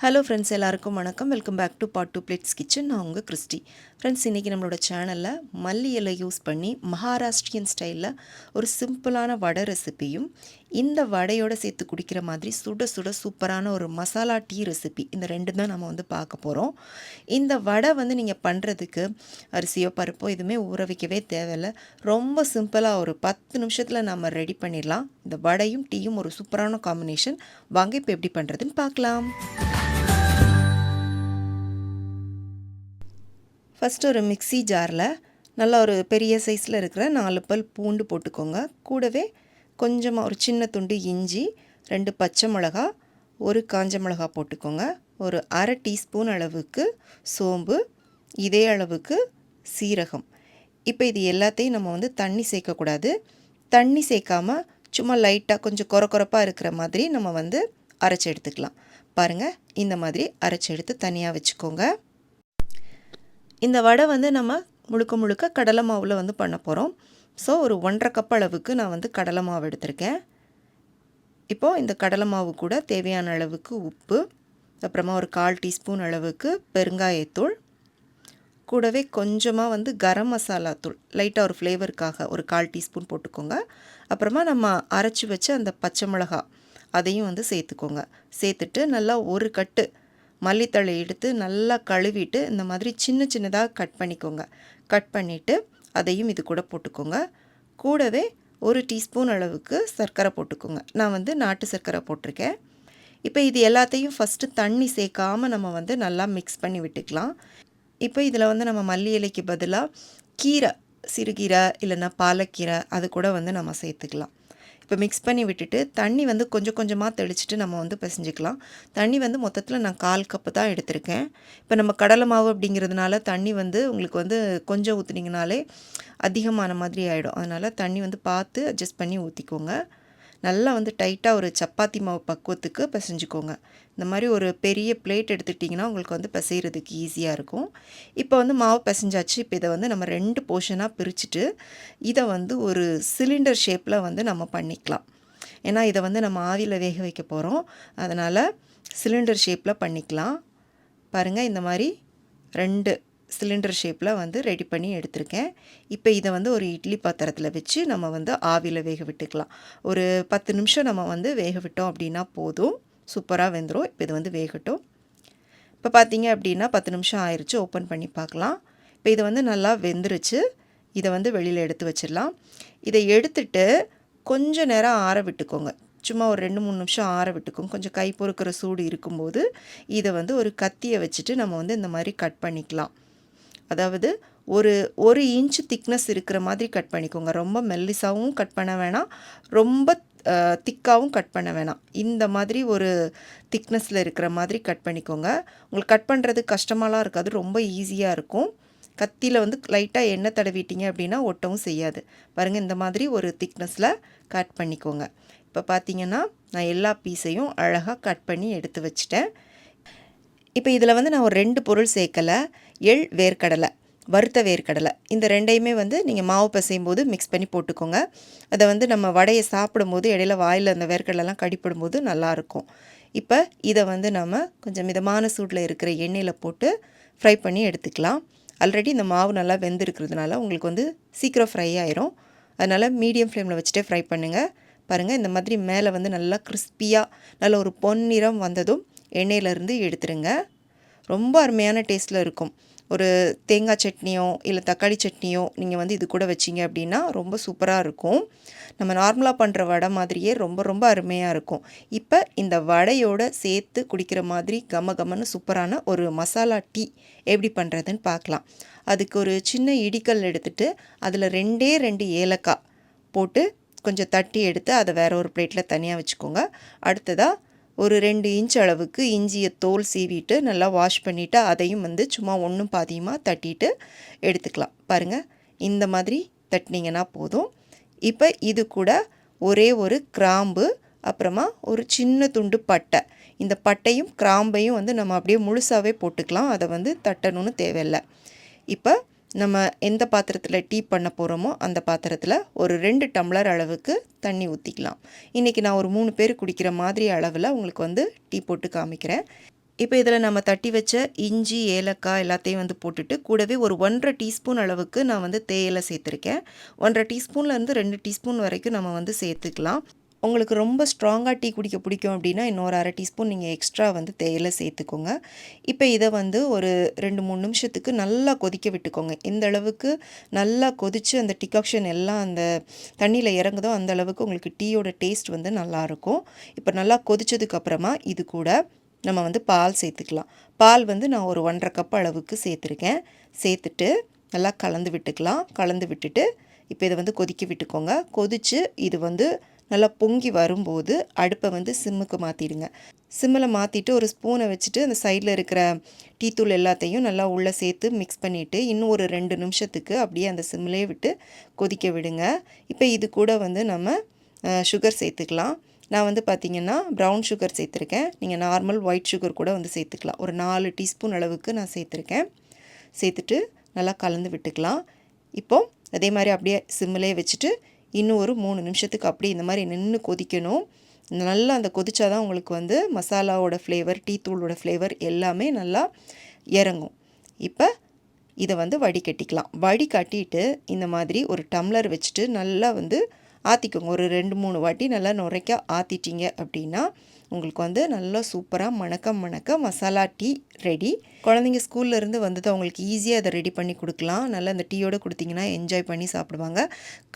Hello friends எல்லாருக்கும் வணக்கம். Welcome back to part two plates kitchen நான் உங்கள் கிறிஸ்டி. ஃப்ரெண்ட்ஸ் இன்றைக்கி நம்மளோட சேனலில் மல்லி இலை யூஸ் பண்ணி மகாராஷ்டிரியன் ஸ்டைலில் ஒரு சிம்பிளான வடை ரெசிபியும் இந்த வடையோடு சேர்த்து குடிக்கிற மாதிரி சுட சுட சூப்பரான ஒரு மசாலா டீ ரெசிபி இந்த ரெண்டு தான் நம்ம வந்து பார்க்க போகிறோம் இந்த வடை வந்து நீங்கள் பண்ணுறதுக்கு அரிசியோ பருப்போ எதுவுமே ஊற வைக்கவே தேவையில்லை. ரொம்ப சிம்பிளாக ஒரு பத்து நிமிஷத்தில் நம்ம ரெடி பண்ணிடலாம். இந்த வடையும் டீயும் ஒரு சூப்பரான காம்பினேஷன் வாங்க இப்போ எப்படி பண்ணுறதுன்னு பார்க்கலாம். ஃபஸ்ட்டு ஒரு மிக்ஸி ஜாரில் நல்லா ஒரு பெரிய சைஸில் இருக்கிற நாலு பல் பூண்டு போட்டுக்கோங்க. கூடவே கொஞ்சமாக ஒரு சின்ன துண்டு இஞ்சி ரெண்டு பச்சை மிளகா ஒரு காஞ்ச மிளகா போட்டுக்கோங்க. ஒரு அரை டீஸ்பூன் அளவுக்கு சோம்பு இதே அளவுக்கு சீரகம். இப்போ இது எல்லாத்தையும் நம்ம வந்து தண்ணி சேர்க்கக்கூடாது. தண்ணி சேர்க்காமல் சும்மா லைட்டாக கொஞ்சம் குறை குறைப்பாக இருக்கிற மாதிரி நம்ம வந்து அரைச்சி எடுத்துக்கலாம். பாருங்கள் இந்த மாதிரி அரைச்சி எடுத்து தனியாக வச்சுக்கோங்க. இந்த வடை வந்து நம்ம முழுக்க முழுக்க கடலை மாவில் வந்து பண்ண போகிறோம் ஸோ ஒரு ஒன்றரை கப் அளவுக்கு நான் வந்து கடலை மாவு எடுத்திருக்கேன். இப்போது இந்த கடலை மாவு கூட தேவையான அளவுக்கு உப்பு அப்புறமா ஒரு கால் டீஸ்பூன் அளவுக்கு பெருங்காயத்தூள் கூடவே கொஞ்சமாக வந்து கரம் மசாலா தூள் லைட்டாக ஒரு ஃப்ளேவருக்காக ஒரு கால் டீஸ்பூன் போட்டுக்கோங்க. அப்புறமா நம்ம அரைச்சி வச்ச அந்த பச்சை மிளகா அதையும் வந்து சேர்த்துக்கோங்க. சேர்த்துட்டு நல்லா ஒரு கட்டு மல்லித்தழை எடுத்து நல்லா கழுவிட்டு இந்த மாதிரி சின்ன சின்னதாக கட் பண்ணிக்கோங்க. கட் பண்ணிவிட்டு அதையும் இது கூட போட்டுக்கோங்க. கூடவே ஒரு டீஸ்பூன் அளவுக்கு சர்க்கரை போட்டுக்கோங்க. நான் வந்து நாட்டு சர்க்கரை போட்டிருக்கேன். இப்போ இது எல்லாத்தையும் ஃபஸ்ட்டு தண்ணி சேர்க்காமல் நம்ம வந்து நல்லா மிக்ஸ் பண்ணி விட்டுக்கலாம். இப்போ இதில் வந்து நம்ம மல்லி இலைக்கு பதிலாக கீரை சிறுகீரை இல்லைன்னா பாலக்கீரை அது கூட வந்து நம்ம சேர்த்துக்கலாம். இப்போ மிக்ஸ் பண்ணி விட்டுட்டு தண்ணி வந்து கொஞ்சம் கொஞ்சமாக தெளிச்சிட்டு நம்ம வந்து பிசைஞ்சிக்கலாம். தண்ணி வந்து மொத்தத்தில் நான் கால் கப்பு தான் எடுத்திருக்கேன். இப்போ நம்ம கடலை மாவு அப்படிங்கிறதுனால தண்ணி வந்து உங்களுக்கு வந்து கொஞ்சம் ஊற்றுனீங்கனாலே அதிகமான மாதிரி ஆகிடும் அதனால் தண்ணி வந்து பார்த்து அட்ஜஸ்ட் பண்ணி ஊற்றிக்கோங்க நல்லா வந்து டைட்டாக ஒரு சப்பாத்தி மாவு பக்குவத்துக்கு பிசைஞ்சுக்கோங்க. இந்த மாதிரி ஒரு பெரிய பிளேட் எடுத்துட்டிங்கன்னா உங்களுக்கு வந்து பிசைகிறதுக்கு ஈஸியாக இருக்கும். இப்போ வந்து மாவு பிசைஞ்சாச்சு. இப்போ இதை வந்து நம்ம ரெண்டு போர்ஷனாக பிரிச்சுட்டு இதை வந்து ஒரு சிலிண்டர் ஷேப்பில் வந்து நம்ம பண்ணிக்கலாம். ஏன்னா இதை வந்து நம்ம ஆவியில் வேக வைக்க போகிறோம் அதனால் சிலிண்டர் ஷேப்பில் பண்ணிக்கலாம். பாருங்கள் இந்த மாதிரி ரெண்டு சிலிண்டர் ஷேப்பில் வந்து ரெடி பண்ணி எடுத்திருக்கேன். இப்போ இதை வந்து ஒரு இட்லி பாத்திரத்தில் வச்சு நம்ம வந்து ஆவியில் வேக விட்டுக்கலாம். ஒரு பத்து நிமிஷம் நம்ம வந்து வேக விட்டோம் அப்படின்னா போதும். சூப்பராக வெந்துடும் இப்போ இது வந்து வேகட்டும். இப்போ பார்த்தீங்க அப்படின்னா பத்து நிமிஷம் ஆயிடுச்சு ஓப்பன் பண்ணி பார்க்கலாம். இப்போ இது வந்து நல்லா வெந்துருச்சு. இதை வந்து வெளியில் எடுத்து வச்சிடலாம். இதை எடுத்துட்டு கொஞ்சம் நேரம் ஆற விட்டுக்கோங்க. சும்மா ஒரு ரெண்டு மூணு நிமிஷம் ஆற விட்டுக்கோங்க. கொஞ்சம் கை பொறுக்கிற சூடு இருக்கும்போது இதை வந்து ஒரு கத்தியை வச்சுட்டு நம்ம வந்து இந்த மாதிரி கட் பண்ணிக்கலாம். அதாவது ஒரு ஒரு இன்ச் திக்னஸ் இருக்கிற மாதிரி கட் பண்ணிக்கோங்க. ரொம்ப மெல்லிசாவும் கட் பண்ண வேணாம். ரொம்ப திக்காகவும் கட் பண்ண வேணாம். இந்த மாதிரி ஒரு திக்னஸில் இருக்கிற மாதிரி கட் பண்ணிக்கோங்க. உங்களுக்கு கட் பண்ணுறது கஷ்டமாலாம் இருக்காது. ரொம்ப ஈஸியாக இருக்கும். கத்தியில் வந்து லைட்டாக எண்ணெய் தடவிட்டீங்க அப்படின்னா ஒட்டவும் செய்யாது. பாருங்கள் இந்த மாதிரி ஒரு திக்னஸில் கட் பண்ணிக்கோங்க. இப்போ பார்த்தீங்கன்னா நான் எல்லா பீஸையும் அழகாக கட் பண்ணி எடுத்து வச்சிட்டேன். இப்போ இதில் வந்து நான் ஒரு ரெண்டு பொருள் சேர்க்கலை. எள் வேர்க்கடலை வறுத்த வேர்க்கடலை. இந்த ரெண்டையுமே வந்து நீங்கள் மாவு பசையும் போது மிக்ஸ் பண்ணி போட்டுக்கோங்க. அதை வந்து நம்ம வடையை சாப்பிடும்போது இடையில வாயில் அந்த வேர்க்கடலைலாம் கடிப்படும் போது நல்லாயிருக்கும் இப்போ இதை வந்து நம்ம கொஞ்சம் மிதமான சூட்டில் இருக்கிற எண்ணெயில் போட்டு ஃப்ரை பண்ணி எடுத்துக்கலாம். ஆல்ரெடி இந்த மாவு நல்லா வெந்திருக்கிறதுனால உங்களுக்கு வந்து சீக்கிரம் ஃப்ரை ஆயிரும். அதனால் மீடியம் ஃப்ளேமில் வச்சுட்டே ஃப்ரை பண்ணுங்கள் பாருங்கள் இந்த மாதிரி மேலே வந்து நல்லா கிறிஸ்பியாக நல்ல ஒரு பொன்னிறம் வந்ததும் எண்ணெயிலேருந்து எடுத்துருங்க. ரொம்ப அருமையான டேஸ்ட்டில் இருக்கும். ஒரு தேங்காய் சட்னியோ இல்லை தக்காளி சட்னியோ நீங்கள் வந்து இது கூட வச்சிங்க அப்படின்னா ரொம்ப சூப்பராக இருக்கும். நம்ம நார்மலாக பண்ணுற வடை மாதிரியே ரொம்ப ரொம்ப அருமையாக இருக்கும். இப்போ இந்த வடையோடு சேர்த்து குடிக்கிற மாதிரி கம கமன்னு சூப்பரான ஒரு மசாலா டீ எப்படி பண்ணுறதுன்னு பார்க்கலாம். அதுக்கு ஒரு சின்ன இடிக்கல் எடுத்துகிட்டு அதில் ரெண்டே ரெண்டு ஏலக்காய் போட்டு கொஞ்சம் தட்டி எடுத்து அதை வேற ஒரு பிளேட்டில் தனியாக வச்சுக்கோங்க. அடுத்ததாக ஒரு ரெண்டு இன்ச் அளவுக்கு இஞ்சியை தோல் சீவிட்டு நல்லா வாஷ் பண்ணிவிட்டு அதையும் வந்து சும்மா ஒன்றும் பாதியமாக தட்டிட்டு எடுத்துக்கலாம். பாருங்கள் இந்த மாதிரி தட்டினீங்கன்னா போதும். இப்போ இது கூட ஒரே ஒரு கிராம்பு அப்புறமா ஒரு சின்ன துண்டு பட்டை. இந்த பட்டையும் கிராம்பையும் வந்து நம்ம அப்படியே முழுசாகவே போட்டுக்கலாம். அதை வந்து தட்டணும்னு தேவையில்லை. இப்போ நம்ம எந்த பாத்திரத்தில் டீ பண்ண போகிறோமோ அந்த பாத்திரத்தில் ஒரு ரெண்டு டம்ளர் அளவுக்கு தண்ணி ஊற்றிக்கலாம் இன்றைக்கி நான் ஒரு மூணு பேர் குடிக்கிற மாதிரி அளவில் உங்களுக்கு வந்து டீ போட்டு காமிக்கிறேன். இப்போ இதில் நம்ம தட்டி வச்ச இஞ்சி ஏலக்காய் எல்லாத்தையும் வந்து போட்டுட்டு கூடவே ஒரு ஒன்றரை டீஸ்பூன் அளவுக்கு நான் வந்து தேயிலை சேர்த்துருக்கேன். ஒன்றரை டீஸ்பூன்லேருந்து ரெண்டு டீஸ்பூன் வரைக்கும் நம்ம வந்து சேர்த்துக்கலாம். உங்களுக்கு ரொம்ப ஸ்ட்ராங்காக டீ குடிக்க பிடிக்கும் அப்படின்னா இன்னொரு அரை டீஸ்பூன் நீங்கள் எக்ஸ்ட்ரா வந்து தேயிலை சேர்த்துக்கோங்க. இப்போ இதை வந்து ஒரு ரெண்டு மூணு நிமிஷத்துக்கு நல்லா கொதிக்க விட்டுக்கோங்க. எந்த அளவுக்கு நல்லா கொதித்து அந்த டிகாக்ஷன் எல்லாம் அந்த தண்ணியில் இறங்குதோ அந்த அளவுக்கு உங்களுக்கு டீயோட டேஸ்ட் வந்து நல்லாயிருக்கும் இப்போ நல்லா கொதிச்சதுக்கப்புறமா இது கூட நம்ம வந்து பால் சேர்த்துக்கலாம். பால் வந்து நான் ஒரு ஒன்றரை கப் அளவுக்கு சேர்த்துருக்கேன். சேர்த்துட்டு நல்லா கலந்து விட்டுக்கலாம். கலந்து விட்டுட்டு இப்போ இதை வந்து கொதிக்க விட்டுக்கோங்க. கொதித்து இது வந்து நல்லா பொங்கி வரும்போது அடுப்பை வந்து சிம்முக்கு மாற்றிடுங்க சிம்மில் மாற்றிட்டு ஒரு ஸ்பூனை வச்சுட்டு அந்த சைடில் இருக்கிற டீத்தூள் எல்லாத்தையும் நல்லா உள்ளே சேர்த்து மிக்ஸ் பண்ணிவிட்டு இன்னும் ஒரு ரெண்டு நிமிஷத்துக்கு அப்படியே அந்த சிம்மிலே விட்டு கொதிக்க விடுங்க. இப்போ இது கூட வந்து நம்ம சுகர் சேர்த்துக்கலாம். நான் வந்து பார்த்திங்கன்னா ப்ரௌன் சுகர் சேர்த்துருக்கேன். நீங்கள் நார்மல் ஒயிட் சுகர் கூட வந்து சேர்த்துக்கலாம். ஒரு நாலு டீஸ்பூன் அளவுக்கு நான் சேர்த்துருக்கேன். சேர்த்துட்டு நல்லா கலந்து விட்டுக்கலாம். இப்போது அதே மாதிரி அப்படியே சிம்மிலே வச்சுட்டு இன்னும் ஒரு மூணு நிமிஷத்துக்கு அப்படியே இந்த மாதிரி நின்று கொதிக்கணும். நல்லா அந்த கொதிச்சா தான் உங்களுக்கு வந்து மசாலாவோட ஃப்ளேவர் டீ தூளோட ஃப்ளேவர் எல்லாமே நல்லா இறங்கும். இப்போ இதை வந்து வடிகட்டிக்கலாம். வடிகட்டிட்டு இந்த மாதிரி ஒரு டம்ளர் வச்சுட்டு நல்லா வந்து ஆற்றிக்கோங்க ஒரு ரெண்டு மூணு வாட்டி நல்லா நுரைக்க ஆற்றிட்டீங்க அப்படின்னா உங்களுக்கு வந்து நல்லா சூப்பராக மணக்க மணக்க மசாலா டீ ரெடி. குழந்தைங்க ஸ்கூல்லேருந்து வந்தது அவங்களுக்கு ஈஸியாக அதை ரெடி பண்ணி கொடுக்கலாம். நல்லா அந்த டீயோடு கொடுத்தீங்கன்னா என்ஜாய் பண்ணி சாப்பிடுவாங்க.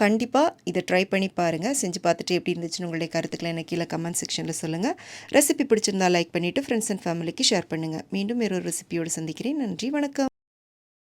கண்டிப்பாக இதை ட்ரை பண்ணி பாருங்கள் செஞ்சு பார்த்துட்டு எப்படி இருந்துச்சுன்னு உங்களுடைய கருத்துக்களை எனக்கு கீழே கமெண்ட் செக்ஷனில் சொல்லுங்கள் ரெசிபி பிடிச்சிருந்தா லைக் பண்ணிவிட்டு ஃப்ரெண்ட்ஸ் அண்ட் ஃபேமிலிக்கு ஷேர் பண்ணுங்கள் மீண்டும் வேறு ஒரு ரெசிபியோடு சந்திக்கிறேன். நன்றி வணக்கம்.